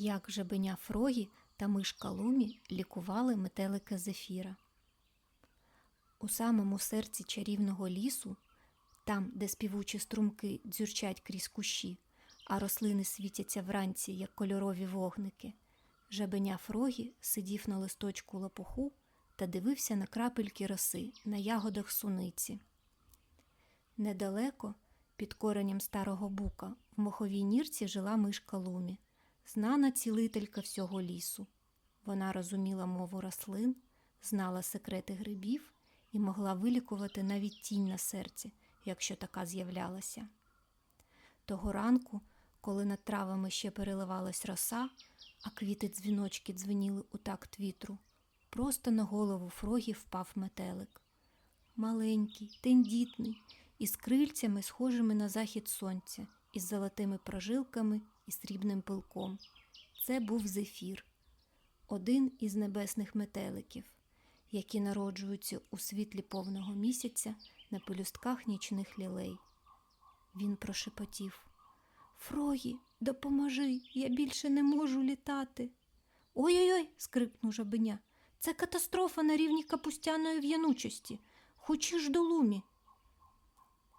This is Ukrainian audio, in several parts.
як жабеня Фрогі та мишка Лумі лікували метелика Зефіра. У самому серці чарівного лісу, там, де співучі струмки дзюрчать крізь кущі, а рослини світяться вранці, як кольорові вогники, жабеня Фрогі сидів на листочку лопуху та дивився на крапельки роси на ягодах суниці. Недалеко, під коренем старого бука, в моховій нірці жила мишка Лумі, знана цілителька всього лісу. Вона розуміла мову рослин, знала секрети грибів і могла вилікувати навіть тінь на серці, якщо така з'являлася. Того ранку, коли над травами ще переливалась роса, а квіти дзвіночки дзвеніли у такт вітру, просто на голову Фрогі впав метелик. Маленький, тендітний, із крильцями, схожими на захід сонця, із золотими прожилками і срібним пилком. Це був зефір, один із небесних метеликів, які народжуються у світлі повного місяця на пелюстках нічних лілей. Він прошепотів Фрогі, допоможи, я більше не можу літати. Ой-ой-ой, скрикнув жабеня. Це катастрофа на рівні капустяної в'янучості. Хочеш до лумі.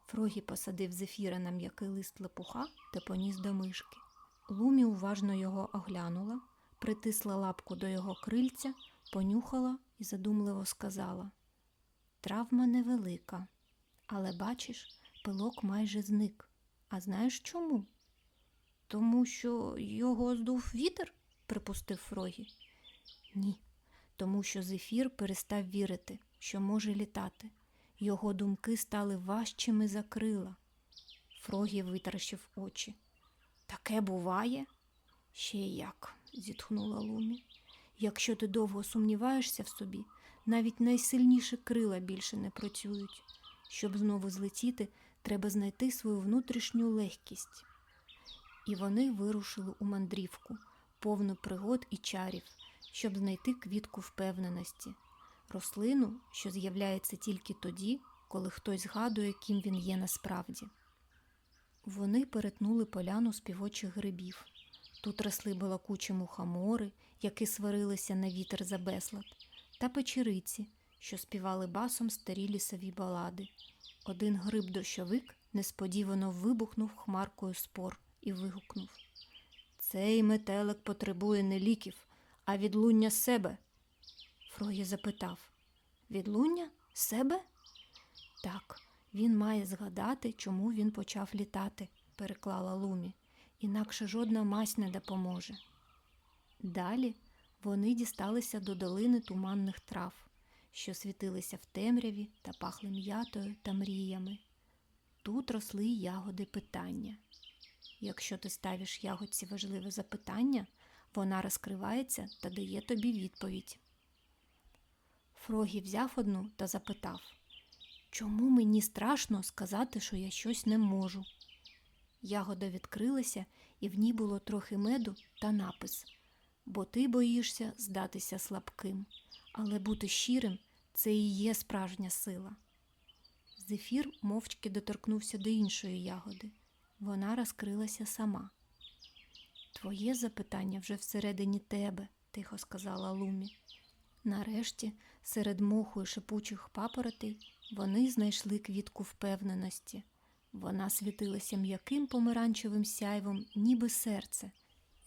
Фрогі посадив зефіра на м'який лист лопуха та поніс до мишки. Лумі уважно його оглянула, притисла лапку до його крильця, понюхала і задумливо сказала Травма невелика, але бачиш, пилок майже зник. А знаєш чому? Тому що його здув вітер, припустив Фрогі. Ні, тому що зефір перестав вірити, що може літати. Його думки стали важчими за крила. Фрогі витращив очі. Таке буває? Ще як, зітхнула Лумі. Якщо ти довго сумніваєшся в собі, навіть найсильніші крила більше не працюють. Щоб знову злетіти, треба знайти свою внутрішню легкість. І вони вирушили у мандрівку, повну пригод і чарів, щоб знайти квітку впевненості, рослину, що з'являється тільки тоді, коли хтось згадує, ким він є насправді. Вони перетнули поляну співочих грибів. Тут росли балакучі мухомори, які сварилися на вітер за безлад, та печериці, що співали басом старі лісові балади. Один гриб дощовик несподівано вибухнув хмаркою спор і вигукнув Цей метелик потребує не ліків, а відлуння себе. Фроє запитав Відлуння себе? Так, він має згадати, чому він почав літати, переклала Лумі, інакше жодна мазь не допоможе. Далі вони дісталися до долини туманних трав, що світилися в темряві та пахли м'ятою та мріями. Тут росли ягоди питання. Якщо ти ставиш ягодці важливе запитання, вона розкривається та дає тобі відповідь. Фрогі взяв одну та запитав Чому мені страшно сказати, що я щось не можу? Ягода відкрилася, і в ній було трохи меду та напис Бо ти боїшся здатися слабким, але бути щирим це і є справжня сила. Зефір мовчки доторкнувся до іншої ягоди. Вона розкрилася сама. Твоє запитання вже всередині тебе, тихо сказала Лумі. Нарешті, серед моху і шипучих папоротей, вони знайшли квітку впевненості. Вона світилася м'яким помаранчевим сяйвом, ніби серце.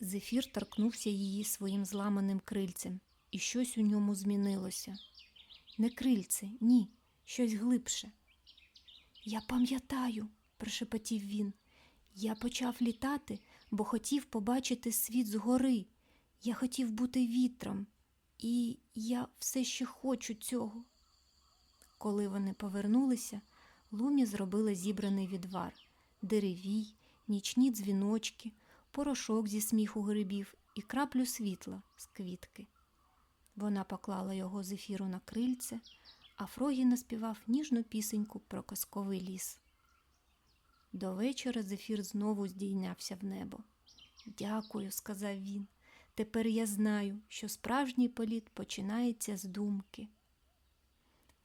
Зефір торкнувся її своїм зламаним крильцем, і щось у ньому змінилося. Не крильце, ні, щось глибше. Я пам'ятаю, прошепотів він. Я почав літати, бо хотів побачити світ згори. Я хотів бути вітром, і я все ще хочу цього. Коли вони повернулися, Лумі зробила зібраний відвар, деревій, нічні дзвіночки, порошок зі сміху грибів і краплю світла з квітки. Вона поклала його з ефіру на крильце, а Фрогі наспівав ніжну пісеньку про казковий ліс. До вечора зефір знову здійнявся в небо. Дякую, сказав він. Тепер я знаю, що справжній політ починається з думки.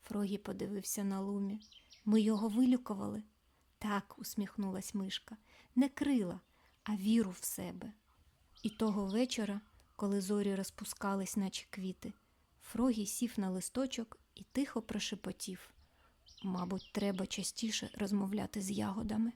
Фрогі подивився на лумі. Ми його вилікували. Так, усміхнулась мишка, не крила, а віру в себе. І того вечора, коли зорі розпускались, наче квіти, Фрогі сів на листочок і тихо прошепотів. Мабуть, треба частіше розмовляти з ягодами.